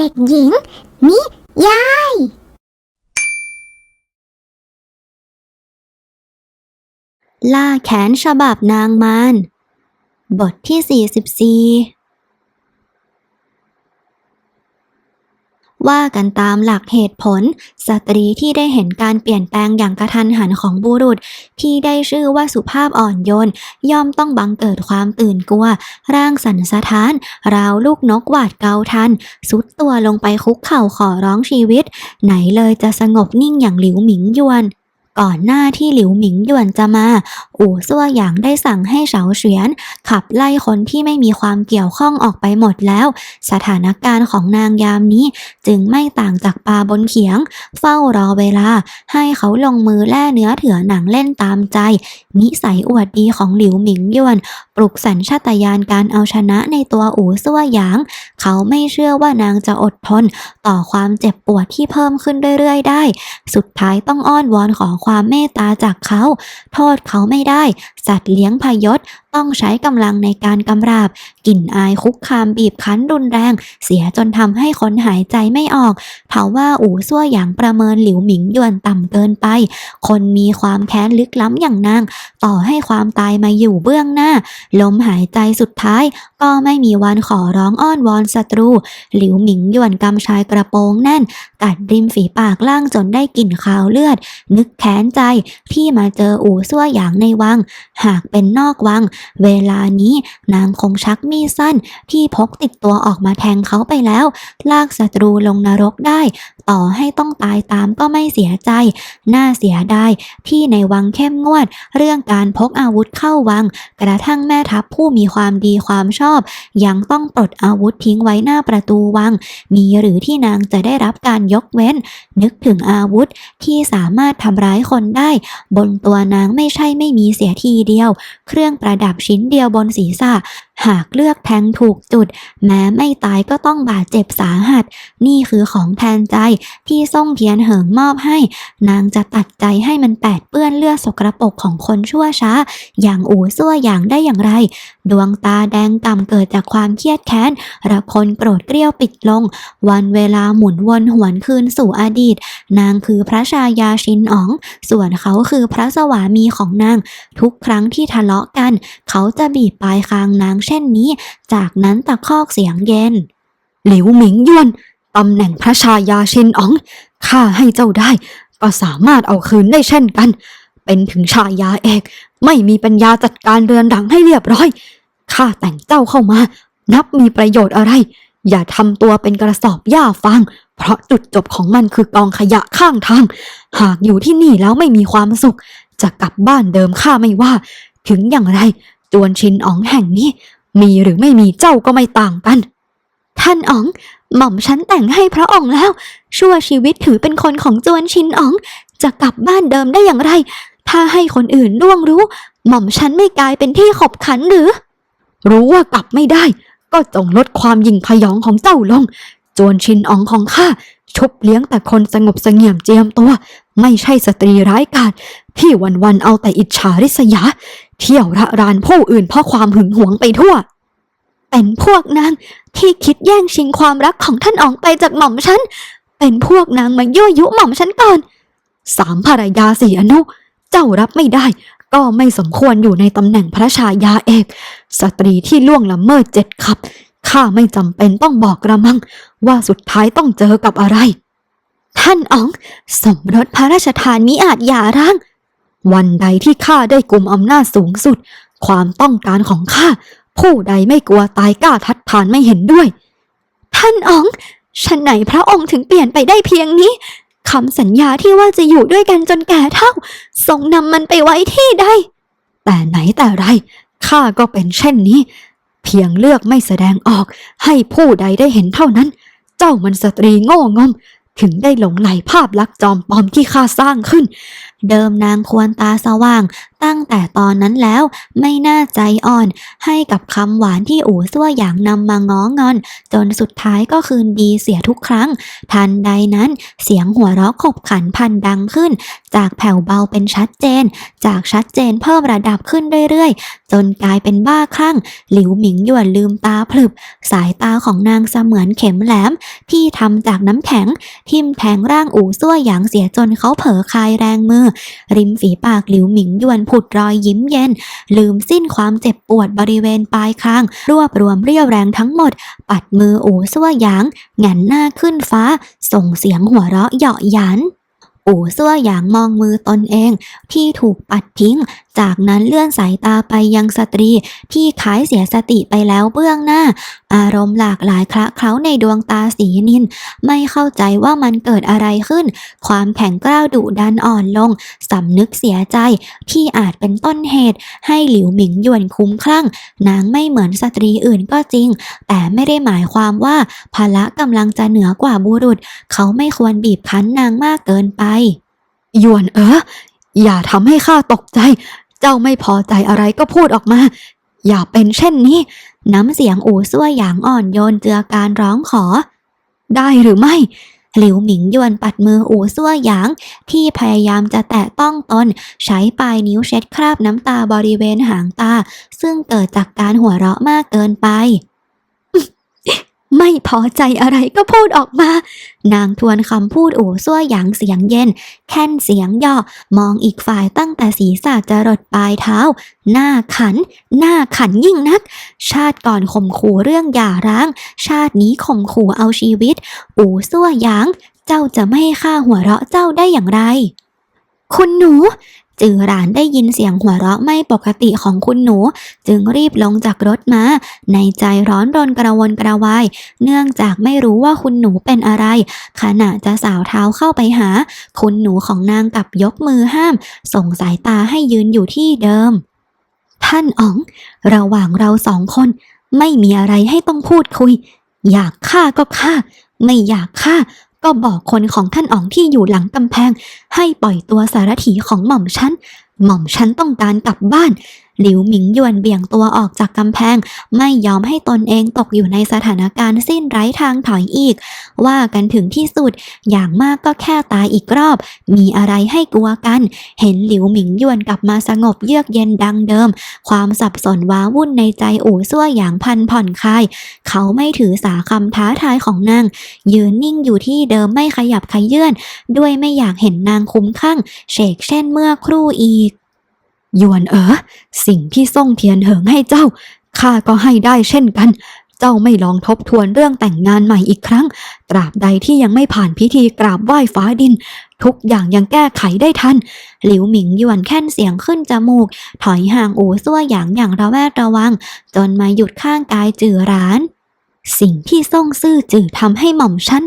เด็กหญิง นิยาย ล่าแขนฉบับนางมารบทที่ 44 ว่ากันตามหลักเหตุผล สตรีที่ได้เห็นการเปลี่ยนแปลงอย่างกระทันหันของบุรุษ ที่ได้ชื่อว่าสุภาพอ่อนโยน ย่อมต้องบังเกิดความตื่นกลัว ร่างสั่นสะท้าน ราวลูกนกหวาดเกาทัน สุดตัวลงไปคุกเข่าขอร้องชีวิต ไหนเลยจะสงบนิ่งอย่างหลิวหมิงยวน ก่อนหน้าที่หลิวหมิงหยวนจะมา อู่ซั่วหยางได้สั่งให้เฉาเฉียน ขับไล่คนที่ไม่มีความเกี่ยวข้องออกไปหมดแล้ว สถานการณ์ของนางยามนี้จึงไม่ต่างจากปลาบนเขียง เฝ้ารอเวลา ให้เขาลงมือแล่เนื้อเถือหนังเล่นตามใจ นิสัยอวดดีของหลิวหมิงหยวน ปลุกสัญชาตญาณการเอาชนะในตัวอู่ซั่วหยาง เขาไม่เชื่อว่านางจะอดทน ต่อความเจ็บปวดที่เพิ่มขึ้นเรื่อยๆ ได้ สุดท้ายต้องอ้อนวอนขอความความเมตตาจากเขา โทษเขาไม่ได้ สัตว์เลี้ยงพยศ ต้องใช้กำลังในการกำราบกลิ่นอายคุกคามบีบคั้นรุนแรง เสียจนทำให้คนหายใจไม่ออกเผาว่าอู่ซั่วหยางประเมินหลิวหมิงหยวนต่ำเกินไป คนมีความแค้นลึกล้ำอย่างนาง ต่อให้ความตายมาอยู่เบื้องหน้า ลมหายใจสุดท้าย ก็ไม่มีวันขอร้องอ้อนวอนศัตรู หลิวหมิงหยวนกำชายกระโปรงแน่น กัดริมฝีปากล่างจนได้กลิ่นคาวเลือด นึกแค้นใจที่มาเจออู่ซั่วหยางในวัง หากเป็นนอกวังเวลานี้นางคงชักมีดสั้นที่พกติดตัวออกมาแทงเขาไปแล้ว ลากศัตรูลงนรกได้ ต่อให้ต้องตายตามก็ไม่เสียใจ น่าเสียดายที่ในวังเข้มงวด เรื่องการพกอาวุธเข้าวัง กระทั่งแม่ทัพผู้มีความดีความชอบ ยังต้องปลดอาวุธทิ้งไว้หน้าประตูวัง มีหรือที่นางจะได้รับการยกเว้น นึกถึงอาวุธที่สามารถทำร้ายคนได้ บนตัวนางไม่ใช่ไม่มีเสียทีเดียว เครื่องประดับชิ้นเดียวบนศีรษะ หากเลือกแทงถูกจุด แม้ไม่ตายก็ต้องบาดเจ็บสาหัส นี่คือของแทนใจที่ส่งเทียนเหิงมอบให้ นางจะตัดใจให้มันแปดเปื้อนเลือดสกรปรกของคนชั่วช้า อย่างอู่ซั่วอย่างได้อย่างไร ดวงตาแดงกำเกิดจากความเครียดแค้นระคนโกรธเกรี้ยวปิดลง วันเวลาหมุนวนหวนคืนสู่อดีต นางคือพระชายาชินอ๋อง ส่วนเขาคือพระสวามีของนาง ทุกครั้งที่ทะเลาะกัน เขาจะบีบปลายคางนางเช่นนี้ จากนั้นตะคอกเสียงเย็น หลิวหมิงยวนตำแหน่งพระชายาชินอ๋องข้าให้เจ้าได้ ก็สามารถเอาคืนได้เช่นกัน เป็นถึงชายาเอก ไม่มีปัญญาจัดการเรือนหลังให้เรียบร้อยข้าแต่งเจ้าเข้ามา นับมีประโยชน์อะไร อย่าทำตัวเป็นกระสอบหญ้าฟางเพราะจุดจบของมันคือกองขยะข้างทาง หากอยู่ที่นี่แล้วไม่มีความสุข จะกลับบ้านเดิมข้าไม่ว่า ถึงอย่างไร จวนชินอ๋องแห่งนี้ มีหรือไม่มีเจ้าก็ไม่ต่างกัน ท่านอ๋อง หม่อมฉันแต่งให้พระองค์แล้ว ชั่วชีวิตถือเป็นคนของจวนชินอ๋อง จะกลับบ้านเดิมได้อย่างไร ถ้าให้คนอื่นล่วงรู้ หม่อมฉันไม่กลายเป็นที่ขบขันหรือ รู้ว่ากลับไม่ได้ ก็จงลดความยิ่งพยองของเจ้าลง จวนชินอ๋องของข้าชุบเลี้ยงแต่คนสงบเสงี่ยมเจียมตัว ไม่ใช่สตรีร้ายกาจที่วันๆเอาแต่อิจฉาริษยา เที่ยวระรานผู้อื่นเพราะความหึงหวงไปทั่ว เป็นพวกนางที่คิดแย่งชิงความรักของท่านอ๋องไปจากหม่อมฉัน เป็นพวกนางมายั่วยุหม่อมฉันก่อน สามภรรยาสี่อนุ เจ้ารับไม่ได้ ก็ไม่สมควรอยู่ในตำแหน่งพระชายาเอก สตรีที่ล่วงละเมิดเจ็ดขับ ข้าไม่จำเป็นต้องบอกกระมัง ว่าสุดท้ายต้องเจอกับอะไร ท่านอ๋อง สมรสพระราชทานมิอาจหย่าร้าง วันใดที่ข้าได้กลุ่มอำนาจสูงสุด ความต้องการของข้าผู้ใดไม่กลัวตายกล้าทัดทานไม่เห็นด้วย ท่านอ๋องฉันไหนพระองค์ถึงเปลี่ยนไปได้เพียงนี้คำสัญญาที่ว่าจะอยู่ด้วยกันจนแก่เท่าทรงนำมันไปไว้ที่ใดแต่ไหนแต่ไรข้าก็เป็นเช่นนี้ เพียงเลือกไม่แสดงออกให้ผู้ใดได้เห็นเท่านั้น เจ้ามันสตรีโง่งม ถึงได้หลงไหลภาพลักษณ์จอมปลอมที่ข้าสร้างขึ้น เดิมนางควรตาสว่าง ตั้งแต่ตอนนั้นแล้วไม่น่าใจอ่อน ให้กับคำหวานที่อู่ซั่วหยางนำมาง้องอน จนสุดท้ายก็คืนดีเสียทุกครั้ง ทันใดนั้นเสียงหัวเราะขบขันพันดังขึ้น จากแผ่วเบาเป็นชัดเจน จากชัดเจนเพิ่มระดับขึ้นเรื่อยๆ จนกลายเป็นบ้าคลั่ง หลิวหมิงหยวนลืมตาพลึบ สายตาของนางเสมือนเข็มแหลมที่ทำจากน้ำแข็งทิ่มแทงร่างอู่ซั่วหยางเสียจนเขาเผลอคลายแรงมือ ริมฝีปากหลิวหมิงยวนผุดรอยยิ้มเย็น ลืมสิ้นความเจ็บปวดบริเวณปลายคาง รวบรวมเรียวแรงทั้งหมด ปัดมืออู่ซั่วหยางหงนหน้าขึ้นฟ้า ส่งเสียงหัวเราะเหยาะหยันอู่ซั่วหยางมองมือตนเอง ที่ถูกปัดทิ้ง จากนั้นเลื่อนสายตาไปยังสตรีที่ขายเสียสติไปแล้วเบื้องหน้า อารมณ์หลากหลายคละเคล้าในดวงตาสีนิน ไม่เข้าใจว่ามันเกิดอะไรขึ้น ความแข็งกร้าวดุดันอ่อนลงสำนึกเสียใจที่อาจเป็นต้นเหตุให้หลิวหมิงหยวนคุ้มคลั่ง นางไม่เหมือนสตรีอื่นก็จริง แต่ไม่ได้หมายความว่าภาระกำลังจะเหนือกว่าบุรุษ เขาไม่ควรบีบคั้นนางมากเกินไปหยวนเอออย่าทำให้ข้าตกใจ เจ้าไม่พอใจอะไรก็พูดออกมา อย่าเป็นเช่นนี้ น้ำเสียงอู่ซั่วหยางอ่อนโยนเจือการร้องขอ ได้หรือไม่ หลิวหมิงหยวนปัดมืออู่ซั่วหยาง ที่พยายามจะแตะต้องตน ใช้ปลายนิ้วเช็ดคราบน้ำตาบริเวณหางตา ซึ่งเกิดจากการหัวเราะมากเกินไป ไม่พอใจอะไรก็พูดออกมา นางทวนคำพูดอู่ซั่วหยางเสียงเย็น แค่นเสียงย่อ มองอีกฝ่ายตั้งแต่ศีรษะจรดปลายเท้า หน้าขัน หน้าขันยิ่งนัก ชาติก่อนข่มขู่เรื่องหย่าร้าง ชาตินี้ข่มขู่เอาชีวิต อู่ซั่วหยาง เจ้าจะไม่ให้ข้าหัวเราะเจ้าได้อย่างไร คุณหนู จือหลานได้ยินเสียงหัวเราะไม่ปกติของคุณหนู จึงรีบลงจากรถมา ในใจร้อนรนกระวนกระวาย เนื่องจากไม่รู้ว่าคุณหนูเป็นอะไร ขณะจะสาวเท้าเข้าไปหา คุณหนูของนางกับยกมือห้าม ส่งสายตาให้ยืนอยู่ที่เดิม ท่านอ๋อง ระหว่างเราสองคน ไม่มีอะไรให้ต้องพูดคุย อยากฆ่าก็ฆ่า ไม่อยากฆ่า ก็บอกคนของท่านอ๋องที่อยู่หลังกำแพง ให้ปล่อยตัวสารถีของหม่อมฉัน หม่อมฉันต้องการกลับบ้าน หลิวหมิงหยวนเบี่ยงตัวออกจากกำแพง ไม่ยอมให้ตนเองตกอยู่ในสถานการณ์สิ้นไร้ทางถอยอีก ว่ากันถึงที่สุด อย่างมากก็แค่ตายอีกรอบ มีอะไรให้กลัวกัน เห็นหลิวหมิงหยวนกลับมาสงบเยือกเย็นดังเดิม ความสับสนว้าวุ่นในใจอู่ซั่วอย่างพันผ่อนคลาย เขาไม่ถือสาคำท้าทายของนาง ยืนนิ่งอยู่ที่เดิมไม่ขยับขยื่นด้วยไม่อยากเห็นนางคุ้มข้างเชกเช่นเมื่อครู่อีก ยวนเอ๋อสิ่งที่ส่งเทียนเหิงให้เจ้าข้าก็ให้ได้เช่นกัน เจ้าไม่ลองทบทวนเรื่องแต่งงานใหม่อีกครั้ง ตราบใดที่ยังไม่ผ่านพิธีกราบไหว้ฟ้าดิน ทุกอย่างยังแก้ไขได้ทัน หลิวหมิงยวนแค่นเสียงขึ้นจมูก ถอยห่างอู่ซั่วหยางอย่างระแวดระวัง จนมาหยุดข้างกายจือร้าน สิ่งที่ส่งซื่อจือทำให้หม่อมฉัน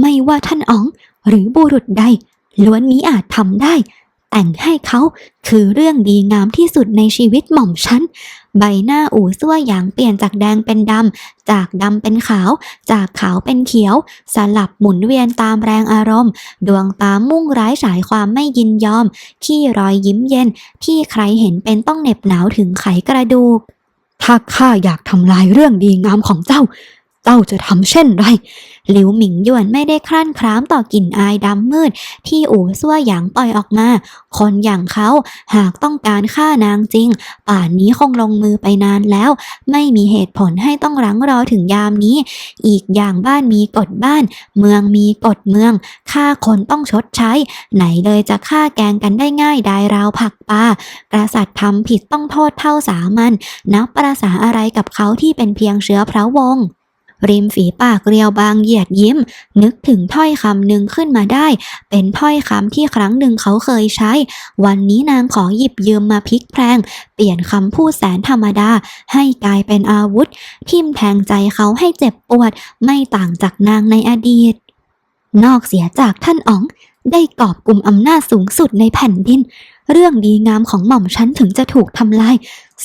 ไม่ว่าท่านอ๋อง หรือบุรุษใดล้วนมิอาจทำได้ แต่งให้เขาคือเรื่องดีงามที่สุดในชีวิตหม่อมฉัน ใบหน้าอู่ซั่วหยางเปลี่ยนจากแดงเป็นดำ จากดำเป็นขาว จากขาวเป็นเขียว สลับหมุนเวียนตามแรงอารมณ์ ดวงตามุ่งร้ายฉายความไม่ยินยอม ที่รอยยิ้มเย็น ที่ใครเห็นเป็นต้องเหน็บหนาวถึงไขกระดูก ถ้าข้าอยากทำลายเรื่องดีงามของเจ้า เจ้าจะทำเช่นไร หลิวหมิงหยวนไม่ได้ครั่นคร้ามต่อกลิ่นอายดำมืด ที่อู่ซั่วหยางปล่อยออกมา คนอย่างเขาหากต้องการฆ่านางจริง ป่านนี้คงลงมือไปนานแล้ว ไม่มีเหตุผลให้ต้องรั้งรอถึงยามนี้ อีกอย่างบ้านมีกฎบ้าน เมืองมีกฎเมืองฆ่าคนต้องชดใช้ ไหนเลยจะฆ่าแกงกันได้ง่ายดายราวผักปลากษัตริย์ทำผิดต้องโทษเท่าสามัญนับประสาอะไรกับเขาที่เป็นเพียงเชื้อพระวงศ์ ริมฝีปากเรียวบางเหยียดยิ้ม นึกถึงถ้อยคำหนึ่งขึ้นมาได้ เป็นถ้อยคำที่ครั้งหนึ่งเขาเคยใช้ วันนี้นางขอหยิบยืมมาพลิกแพลง เปลี่ยนคำพูดแสนธรรมดา ให้กลายเป็นอาวุธ ทิ่มแทงใจเขาให้เจ็บปวด ไม่ต่างจากนางในอดีต นอกเสียจากท่านอ๋อง ได้กอบกลุ่มอำนาจสูงสุดในแผ่นดิน เรื่องดีงามของหม่อมฉันถึงจะถูกทำลาย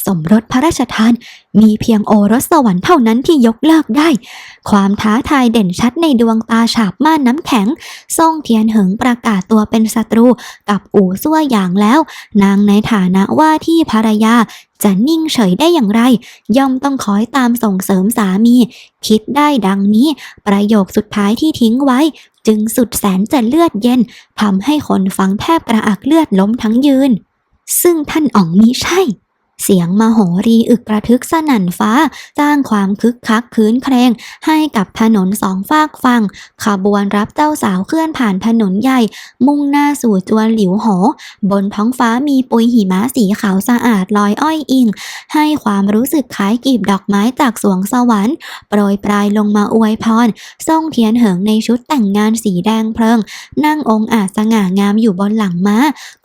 สมรสพระราชทาน มีเพียงโอรสสวรรค์เท่านั้นที่ยกเลิกได้ ความท้าทายเด่นชัดในดวงตาฉาบม่านน้ำแข็งซ่งเทียนเหิงประกาศตัวเป็นศัตรูกับอู่ซั่วหยางแล้ว นางในฐานะว่าที่ภรรยาจะนิ่งเฉยได้อย่างไร ย่อมต้องคอยตามส่งเสริมสามี คิดได้ดังนี้ ประโยคสุดท้ายที่ทิ้งไว้ จึงสุดแสนจะเลือดเย็นทำให้คนฟังแทบกระอักเลือดล้มทั้งยืน ซึ่งท่านอ๋องมิใช่ เสียงมโหรีอึกกระทึกสนั่นฟ้า สร้างความคึกคักคืนเครง ให้กับถนนสองฝากฝั่งขบวนรับเจ้าสาวเคลื่อนผ่านถนนใหญ่ มุ่งหน้าสู่จวนหลิวโหบนท้องฟ้ามีปุยหิมะสีขาวสะอาดลอยอ้อยอิง ให้ความรู้สึกคล้ายกีบดอกไม้จากสวงสวรรค์ โปรยปลายลงมาอวยพรส่งเทียนเหิงในชุดแต่งงานสีแดงเพลิง นั่งองค์อาจสง่างามอยู่บนหลังม้า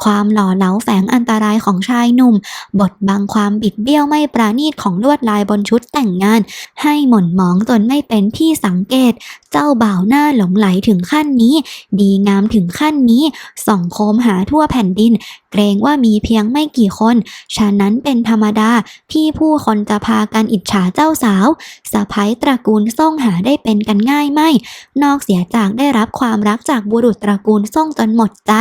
ความหล่อเหลาแฝงอันตรายของชายหนุ่ม บทบังความบิดเบี้ยวไม่ปราณีตของลวดลายบนชุดแต่งงาน ให้หม่นหมองจนไม่เป็นที่สังเกต เจ้าบ่าวหน้าหลงไหลถึงขั้นนี้ ดีงามถึงขั้นนี้ ส่องโคมหาทั่วแผ่นดิน เกรงว่ามีเพียงไม่กี่คน ฉะนั้นเป็นธรรมดาที่ผู้คนจะพากันอิจฉาเจ้าสาวสะพ้ยตระกูลส่งหาได้เป็นกันง่ายไหม นอกเสียจากได้รับความรักจากบุรุษตระกูลส่งจนหมดใจ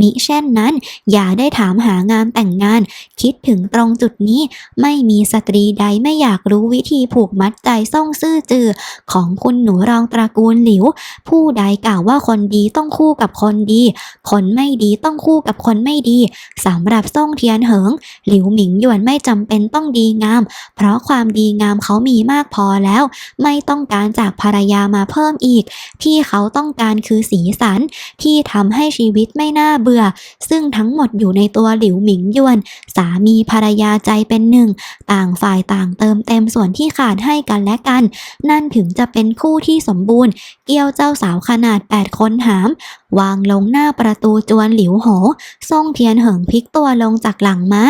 มิเช่นนั้น อย่าได้ถามหางานแต่งงาน คิดถึงตรงจุดนี้ ไม่มีสตรีใดไม่อยากรู้วิธีผูกมัดใจส่งซื่อจือ ของคุณหนูรองตระกูลหลิว ผู้ใดกล่าวว่าคนดีต้องคู่กับคนดี คนไม่ดีต้องคู่กับคนไม่ดีสำหรับส่งเทียนเหิง หลิวหมิงหยวนไม่จำเป็นต้องดีงาม เพราะความดีงามเขามีมากพอแล้ว ไม่ต้องการจากภรรยามาเพิ่มอีก ที่เขาต้องการคือสีสัน ที่ทำให้ชีวิตไม่น่าเบื่อ ซึ่งทั้งหมดอยู่ในตัวหลิวหมิงหยวน สามีภรรยาใจเป็นหนึ่ง ต่างฝ่ายต่างเติมเต็มส่วนที่ขาดให้กันและกัน นั่นถึงจะเป็นคู่ที่สมบูรณ์ เกี่ยวเจ้าสาวขนาด 8 คนหามวางลงหน้าประตูจวนหลิวโหส่งเทียนเหิงพลิกตัวลงจากหลังม้า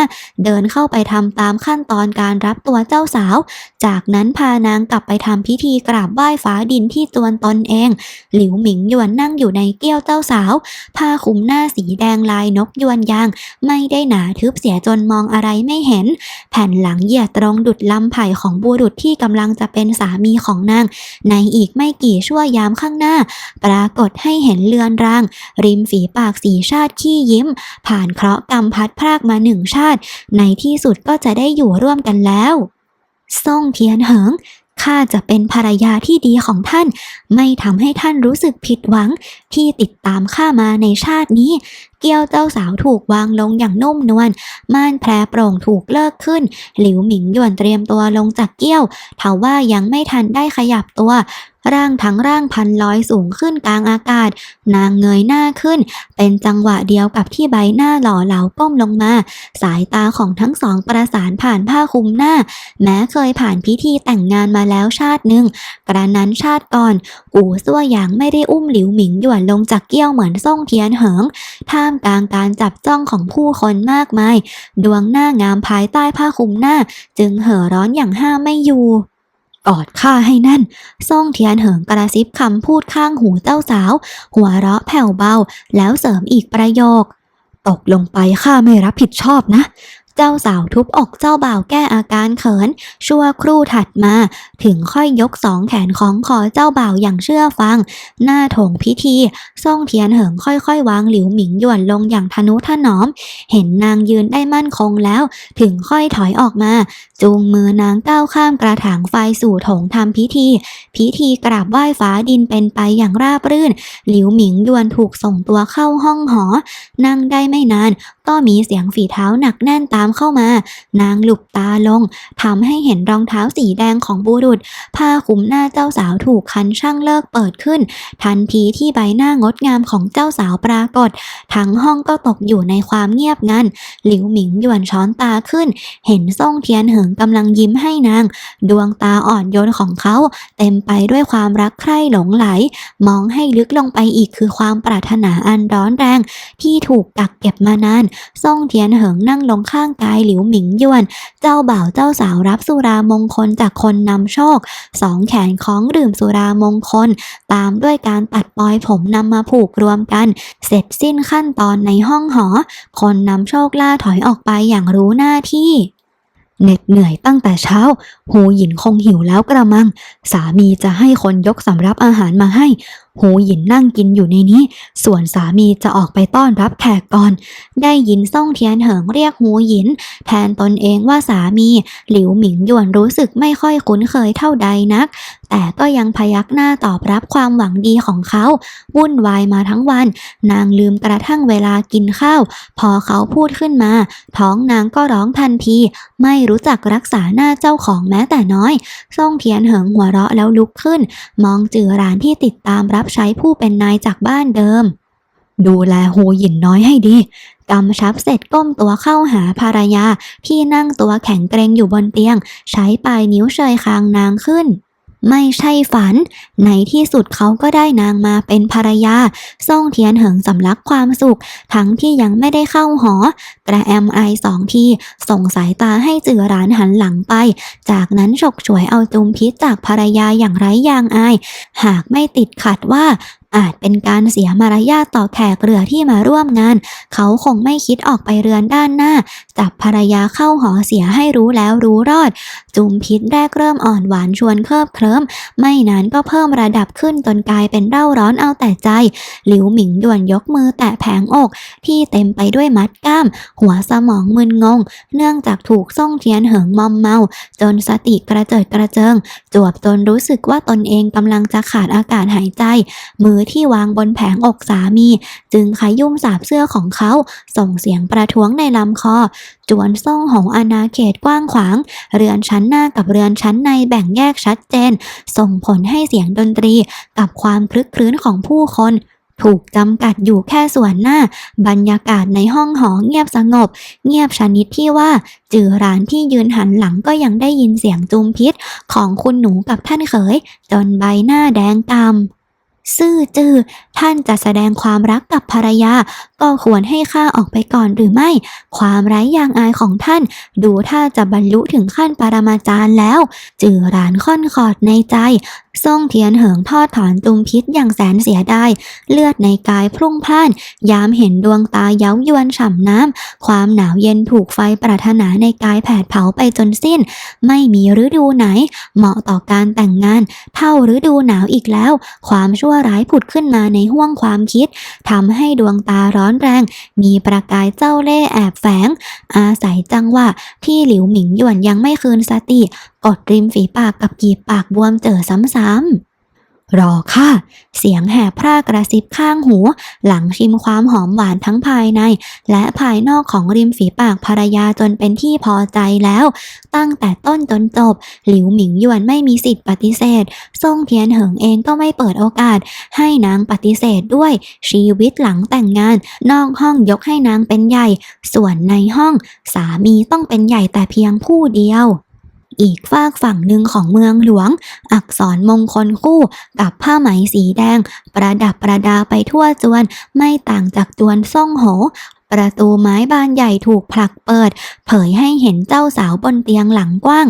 เดินเข้าไปทำตามขั้นตอนการรับตัวเจ้าสาว จากนั้นพานางกลับไปทำพิธีกราบไหว้ฟ้าดินที่จวนตนเอง หลิวหมิงหยวนนั่งอยู่ในเกี้ยวเจ้าสาวผ้าคลุมหน้าสีแดงลายนกยวนยาง ไม่ได้หนาทึบเสียจนมองอะไรไม่เห็น แผ่นหลังเหยียดตรงดุดลำไผ่ของบุรุษที่กำลังจะเป็นสามีของนาง ในอีกไม่กี่ชั่วยามข้างหน้า ปรากฏให้เห็นเลือนราาง ริมฝีปากสีชาติขี้ยิ้ม ผ่านเคราะห์กรรมพัดพรากมาหนึ่งชาติ ในที่สุดก็จะได้อยู่ร่วมกันแล้วส่งเทียนเหิงข้าจะเป็นภรรยาที่ดีของท่าน ไม่ทำให้ท่านรู้สึกผิดหวังที่ติดตามข้ามาในชาตินี้เกี้ยวเจ้าสาวถูกวางลงอย่างนุ่มนวล ม่านแพรโปร่งถูกเลิกขึ้น หลิวหมิงหยวนเตรียมตัวลงจากเกี้ยวทว่ายังไม่ทันได้ขยับตัว ร่างทั้งร่างพันลอยสูงขึ้นกลางอากาศ นางเงยหน้าขึ้น เป็นจังหวะเดียวกับที่ใบหน้าหล่อเหลาก้มลงมา สายตาของทั้งสองประสานผ่านผ้าคลุมหน้า แม้เคยผ่านพิธีแต่งงานมาแล้วชาติหนึ่งกระนั้นชาติก่อนอู่ซั่วหยางไม่ได้อุ้มหลิวหมิงหยวนลงจากเกี้ยวเหมือนส่งเทียนเหิงท่ามกลางการจับจ้องของผู้คนมากมาย ดวงหน้างามภายใต้ผ้าคลุมหน้า จึงเห่อร้อนอย่างห้ามไม่อยู่กอดข้าให้แน่น ซ่องเทียนเหิงกระซิบคำพูดข้างหูเจ้าสาว หัวเราะแผ่วเบา แล้วเสริมอีกประโยค ตกลงไปข้าไม่รับผิดชอบนะ เจ้าสาวทุบอกเจ้าบ่าวแก้อาการเขิน ชั่วครู่ถัดมา ถึงค่อยยกสองแขนของคอเจ้าบ่าวอย่างเชื่อฟัง หน้าถงพิธีซ่องเทียนเหิงค่อยๆ วางหลิวหมิงหยวนลงอย่างทนุถนอม เห็นนางยืนได้มั่นคงแล้ว ถึงค่อยถอยออกมา จูงมือนางก้าวข้ามกระถางไฟสู่ถงทำพิธี พิธีกราบไหว้ฟ้าดินเป็นไปอย่างราบรื่น หลิวหมิงยวนถูกส่งตัวเข้าห้องหอ นั่งได้ไม่นาน ก็มีเสียงฝีเท้าหนักแน่นตามเข้ามา นางหลุบตาลงทำให้เห็นรองเท้าสีแดงของบุรุษผ้าคลุมหน้าเจ้าสาวถูกคันช่างเลิกเปิดขึ้น ทันทีที่ใบหน้างดงามของเจ้าสาวปรากฏ ทั้งห้องก็ตกอยู่ในความเงียบงันหลิวหมิงหยวนช้อนตาขึ้น เห็นส่งเทียนเหิงกำลังยิ้มให้นาง ดวงตาอ่อนโยนของเขา เต็มไปด้วยความรักใคร่หลงไหล มองให้ลึกลงไปอีกคือความปรารถนาอันร้อนแรง ที่ถูกกักเก็บมานานซ่งเทียนเหิงนั่งลงข้างกายหลิวหมิงยวน เจ้าบ่าวเจ้าสาวรับสุรามงคลจากคนนำโชค สองแขนของดื่มสุรามงคล ตามด้วยการตัดปลอยผมนำมาผูกรวมกัน เสร็จสิ้นขั้นตอนในห้องหอ คนนำโชคล่าถอยออกไปอย่างรู้หน้าที่เหน็ดเหนื่อยตั้งแต่เช้า หูหยินคงหิวแล้วกระมัง สามีจะให้คนยกสำรับอาหารมาให้ หูหยินนั่งกินอยู่ในนี้ ส่วนสามีจะออกไปต้อนรับแขกก่อน ได้ยินซ่องเทียนเหิงเรียกหูหยิน แทนตนเองว่าสามี หลิวหมิงหยวนรู้สึกไม่ค่อยคุ้นเคยเท่าใดนัก แต่ก็ยังพยักหน้าตอบรับความหวังดีของเขา วุ่นวายมาทั้งวัน นางลืมกระทั่งเวลากินข้าว พอเขาพูดขึ้นมา ท้องนางก็ร้องทันที ไม่รู้จักรักษาหน้าเจ้าของแม้แต่น้อย ซ่องเทียนเหิงหัวเราะแล้วลุกขึ้น มองจือร้านที่ติดตามรับใช้ผู้เป็นนายจากบ้านเดิม ดูแลหูหยินน้อยให้ดีกำชับเสร็จก้มตัวเข้าหาภรรยา ที่นั่งตัวแข็งเกรงอยู่บนเตียง ใช้ปลายนิ้วเชยคางนางขึ้น ไม่ใช่ฝัน ในที่สุดเขาก็ได้นางมาเป็นภรรยา ซ่งเทียนเหิงสำลักความสุข ทั้งที่ยังไม่ได้เข้าหอ กระแอมไอสองที ส่งสายตาให้จือร้านหันหลังไป จากนั้นฉกฉวยเอาจุมพิษจากภรรยาอย่างไร้ยางอาย หากไม่ติดขัดว่า อาจเป็นการเสียมารยาทต่อแขกเรือที่มาร่วมงาน เขาคงไม่คิดออกไปเรือนด้านหน้า จับภรรยาเข้าหอเสียให้รู้แล้วรู้รอด จุมพิษแรกเริ่มอ่อนหวานชวนเคิบเคลิ้ม ไม่นานก็เพิ่มระดับขึ้นจนกลายเป็นเร่าร้อนเอาแต่ใจ หลิวหมิงด่วนยกมือแตะแผงอก ที่เต็มไปด้วยมัดกล้าม หัวสมองมึนงง เนื่องจากถูกส่งเทียนเหิงมอมเมา จนสติกระเจิดกระเจิง จวบจนรู้สึกว่าตนเองกำลังจะขาดอากาศหายใจ มือที่วางบนแผงอกสามี จึงขยุ่มสาบเสื้อของเขา ส่งเสียงประท้วงในลำคอ จวนส่งหงอาณาเขตกว้างขวาง เรือนชั้นหน้ากับเรือนชั้นในแบ่งแยกชัดเจน ส่งผลให้เสียงดนตรีกับความคลึกครื้นของผู้คนถูกจำกัดอยู่แค่ส่วนหน้า บรรยากาศในห้องหอเงียบสงบ เงียบชนิดที่ว่า จือร้านที่ยืนหันหลังก็ยังได้ยินเสียงจุมพิษของคุณหนูกับท่านเขย จนใบหน้าแดงกำ ซื่อจือท่านจะแสดงความรักกับภรรยาก็ควรให้ข้าออกไปก่อนหรือไม่ ความไร้ยางอายของท่าน ดูถ้าจะบรรลุถึงขั้นปรมาจารย์แล้ว จือรานค่อนขอดในใจส่งเทียนเหิงทอดถอนตุมพิษอย่างแสนเสียดาย เลือดในกายพรุ่งพล่าน ยามเห็นดวงตาเย้ายวนฉ่ำน้ำ ความหนาวเย็นถูกไฟปรารถนาในกายแผดเผาไปจนสิ้น ไม่มีฤดูไหน เหมาะต่อการแต่งงาน เท่าฤดูหนาวอีกแล้ว ความชั่วร้ายผุดขึ้นมาในห้วงความคิดทำให้ดวงตาร้อนอนแรง มีประกายเจ้าเล่ห์แอบแฝง อาศัยจังหวะที่หลิวหมิงหยวนยังไม่คืนสติ กดริมฝีปากกับกีบปากบวมเจอซ้ำๆ รอค่ะ เสียงแหบพร่ากระซิบข้างหู หลังชิมความหอมหวานทั้งภายใน และภายนอกของริมฝีปากภรรยาจนเป็นที่พอใจแล้ว ตั้งแต่ต้นจนจบ หลิวหมิงหยวนไม่มีสิทธิ์ปฏิเสธซ่งเทียนเหิงเองก็ไม่เปิดโอกาส ให้นางปฏิเสธด้วยชีวิตหลังแต่งงาน นอกห้องยกให้นางเป็นใหญ่ ส่วนในห้อง สามีต้องเป็นใหญ่แต่เพียงผู้เดียว อีกฝากฝั่งหนึ่งของเมืองหลวง อักษรมงคลคู่กับผ้าไหมสีแดง ประดับประดาไปทั่วจวน ไม่ต่างจากจวนซ่องโหประตูไม้บานใหญ่ถูกผลักเปิด เผยให้เห็นเจ้าสาวบนเตียงหลังกว้าง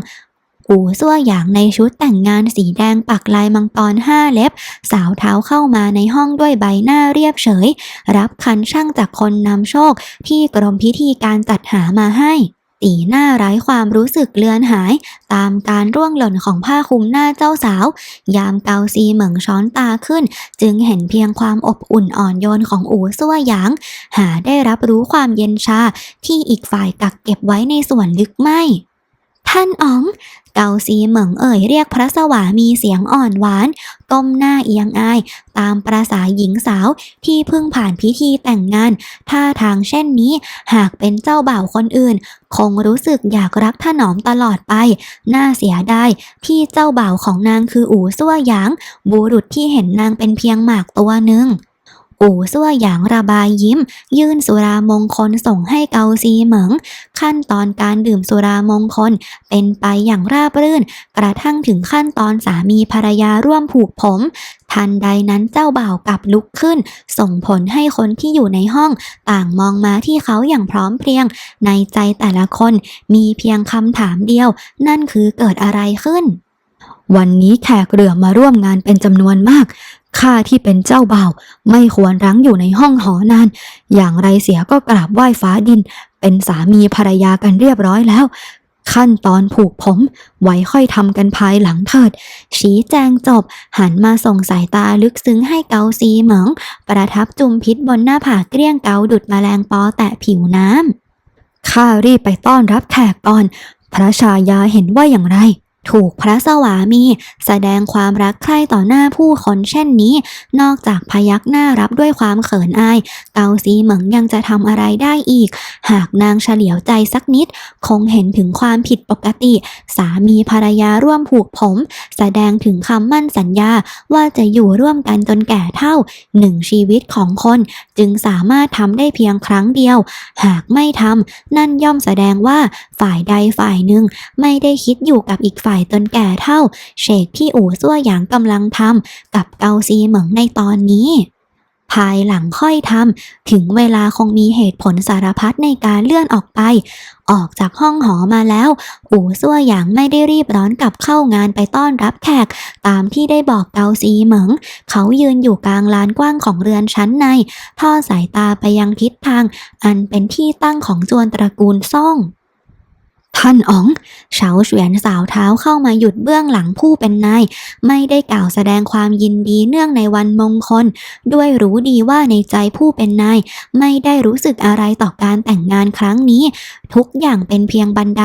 อูซั่วหยางในชุดแต่งงานสีแดงปักลายมังกรห้าเล็บ สาวเท้าเข้ามาในห้องด้วยใบหน้าเรียบเฉย รับคันช่างจากคนนำโชคที่กรมพิธีการจัดหามาให้ ตีหน้าไร้ความรู้สึกเลือนหาย ตามการร่วงหล่นของผ้าคลุมหน้าเจ้าสาว ยามเกาซีเหมิงช้อนตาขึ้น จึงเห็นเพียงความอบอุ่นอ่อนโยนของอูซั่วหยาง หาได้รับรู้ความเย็นชาที่อีกฝ่ายกักเก็บไว้ในส่วนลึกไม่ ท่านอ๋อง เกาซีเหมิงเอ่ยเรียกพระสวามีเสียงอ่อนหวาน ก้มหน้าเอียงอาย ตามประษาหญิงสาวที่เพิ่งผ่านพิธีแต่งงาน ท่าทางเช่นนี้ หากเป็นเจ้าบ่าวคนอื่น คงรู้สึกอยากรักถนอมตลอดไป น่าเสียดายที่เจ้าบ่าวของนางคืออู่ซั่วหยาง บุรุษที่เห็นนางเป็นเพียงหมากตัวหนึ่ง อู่ซั่วหยางระบายยิ้ม ยื่นสุรามงคลส่งให้เกาซีเหมิง ขั้นตอนการดื่มสุรามงคล เป็นไปอย่างราบรื่น กระทั่งถึงขั้นตอนสามีภรรยาร่วมผูกผม ทันใดนั้นเจ้าบ่าวกลับลุกขึ้น ส่งผลให้คนที่อยู่ในห้อง ต่างมองมาที่เขาอย่างพร้อมเพรียง ในใจแต่ละคนมีเพียงคำถามเดียว นั่นคือเกิดอะไรขึ้นวันนี้แขกเรือมาร่วมงานเป็นจำนวนมาก ข้าที่เป็นเจ้าบ่าวไม่ควรรั้งอยู่ในห้องหอนาน อย่างไรเสียก็กราบไหว้ฟ้าดิน เป็นสามีภรรยากันเรียบร้อยแล้ว ขั้นตอนผูกผมไว้ค่อยทำกันภายหลังเถิด ชี้แจงจบ หันมาส่งสายตาลึกซึ้งให้เกาซีเหมิงประทับจุมพิษบนหน้าผากเกลี้ยงเกาดุดมแมลงปอแตะผิวน้ำข้ารีบไปต้อนรับแขกก่อน พระชายาเห็นว่าอย่างไร ถูกพระสวามี แสดงความรักใคร่ต่อหน้าผู้คนเช่นนี้ นอกจากพยักหน้ารับด้วยความเขินอาย เกาซีเหมิงยังจะทำอะไรได้อีก หากนางเฉลียวใจสักนิด คงเห็นถึงความผิดปกติ สามีภรรยาร่วมผูกผม แสดงถึงคำมั่นสัญญาว่าจะอยู่ร่วมกันจนแก่เท่าหนึ่งชีวิตของคน จึงสามารถทำได้เพียงครั้งเดียว หากไม่ทำนั่นย่อมแสดงว่าฝ่ายใดฝ่ายหนึ่งไม่ได้คิดอยู่กับอีกฝ่ายจนแก่เท่า เชกที่อู่ซั่วหยางกำลังทำกับเกาซีเหมิงในตอนนี้ภายหลังค่อยทำ ถึงเวลาคงมีเหตุผลสารพัดในการเลื่อนออกไป ออกจากห้องหอมาแล้ว อู่ซั่วหยางไม่ได้รีบร้อนกลับเข้างานไปต้อนรับแขก ตามที่ได้บอกเกาซีเหมิง เขายืนอยู่กลางลานกว้างของเรือนชั้นใน ทอดสายตาไปยังทิศทาง อันเป็นที่ตั้งของจวนตระกูลซ่อง ท่านอ๋องเฉาเฉวียนสาวเท้าเข้ามาหยุดเบื้องหลังผู้เป็นนาย ไม่ได้กล่าวแสดงความยินดีเนื่องในวันมงคล ด้วยรู้ดีว่าในใจผู้เป็นนาย ไม่ได้รู้สึกอะไรต่อการแต่งงานครั้งนี้ ทุกอย่างเป็นเพียงบันได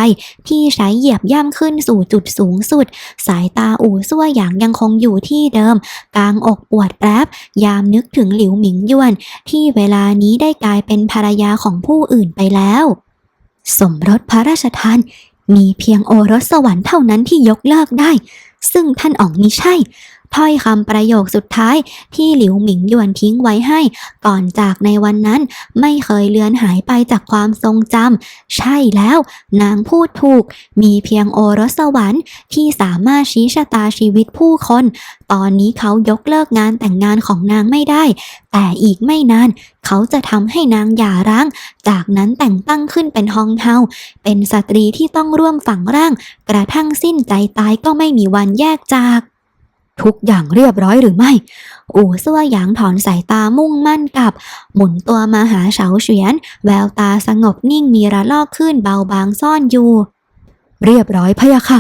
ที่ใช้เหยียบย่ำขึ้นสู่จุดสูงสุด สายตาอู่ซั่วหยางยังคงอยู่ที่เดิม กลางอกปวดแปรบยามนึกถึงหลิวหมิงยวน ที่เวลานี้ได้กลายเป็นภรรยาของผู้อื่นไปแล้ว สมรสพระราชทานมีเพียงโอรสสวรรค์เท่านั้นที่ยกเลิกได้ ซึ่งท่านอ๋องมิใช่ ถ้อยคำประโยคสุดท้ายที่หลิวหมิงหยวนทิ้งไว้ให้ ก่อนจากในวันนั้นไม่เคยเลือนหายไปจากความทรงจำ ใช่แล้ว นางพูดถูก มีเพียงโอรสสวรรค์ที่สามารถชี้ชะตาชีวิตผู้คน ตอนนี้เขายกเลิกงานแต่งงานของนางไม่ได้ แต่อีกไม่นาน เขาจะทำให้นางหย่าร้าง จากนั้นแต่งตั้งขึ้นเป็นฮองเฮา เป็นสตรีที่ต้องร่วมฝังร่าง กระทั่งสิ้นใจตายก็ไม่มีวันแยกจาก ทุกอย่างเรียบร้อยหรือไม่ อู่ซั่วหยางถอนสายตามุ่งมั่นกับ หมุนตัวมาหาเฉาเฉียน แววตาสงบนิ่งมีระลอกขึ้นเบาบางซ่อนอยู่ เรียบร้อยพะยะค่ะ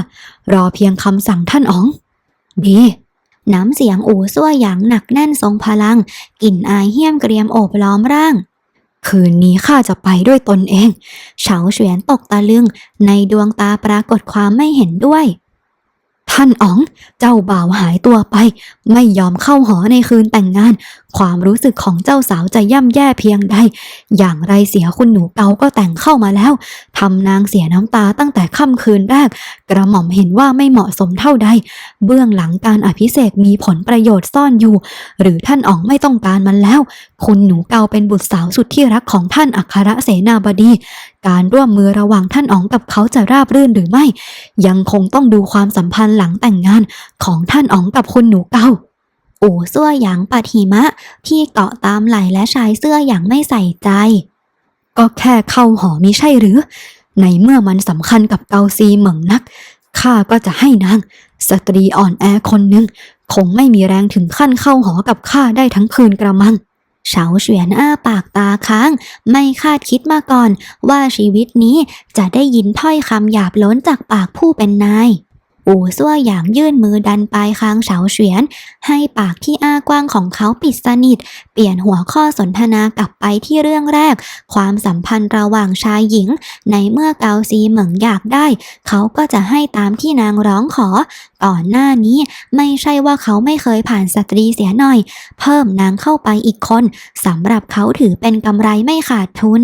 รอเพียงคำสั่งท่านอ๋อง ดีน้ำเสียงอู่ซั่วหยางหนักแน่นทรงพลัง กลิ่นอายเหี้ยมเกรียมโอบล้อมร่าง คืนนี้ข้าจะไปด้วยตนเอง เฉาเฉียนตกตะลึง ในดวงตาปรากฏความไม่เห็นด้วย ท่านอ๋อง เจ้าบ่าวหายตัวไป ไม่ยอมเข้าหอในคืนแต่งงาน ความรู้สึกของเจ้าสาวจะย่ำแย่เพียงใด อย่างไรเสียคุณหนูเกาก็แต่งเข้ามาแล้วทำนางเสียน้ำตาตั้งแต่ค่ำคืนแรก กระหม่อมเห็นว่าไม่เหมาะสมเท่าใด เบื้องหลังการอภิเษกมีผลประโยชน์ซ่อนอยู่ หรือท่านอ๋องไม่ต้องการมันแล้ว คุณหนูเกาเป็นบุตรสาวสุดที่รักของท่านอัครเสนาบดี การร่วมมือระหว่างท่านอ๋องกับเขาจะราบรื่นหรือไม่ ยังคงต้องดูความสัมพันธ์หลังแต่งงานของท่านอ๋องกับคุณหนูเกาอู่ซั่วหยางปัดหิมะที่เกาะตามไหลและชายเสื้ออย่างไม่ใส่ใจ ก็แค่เข้าหอมิใช่หรือ ในเมื่อมันสำคัญกับเกาซีเหมิงนักข้าก็จะให้นาง สตรีอ่อนแอคนหนึ่งคงไม่มีแรงถึงขั้นเข้าหอกับข้าได้ทั้งคืนกระมังเฉาเฉียนอ้าปากตาค้าง ไม่คาดคิดมาก่อน ว่าชีวิตนี้จะได้ยินถ้อยคำหยาบล้นจากปากผู้เป็นนาย อู่ซั่วหยางยื่นมือดันปลายคางเฉาเฉวียน ให้ปากที่อ้ากว้างของเขาปิดสนิท เปลี่ยนหัวข้อสนทนากลับไปที่เรื่องแรก ความสัมพันธ์ระหว่างชายหญิง ในเมื่อเกาซีเหมิงอยากได้ เขาก็จะให้ตามที่นางร้องขอ ก่อนหน้านี้ไม่ใช่ว่าเขาไม่เคยผ่านสตรีเสียหน่อย เพิ่มนางเข้าไปอีกคนสำหรับเขาถือเป็นกำไรไม่ขาดทุน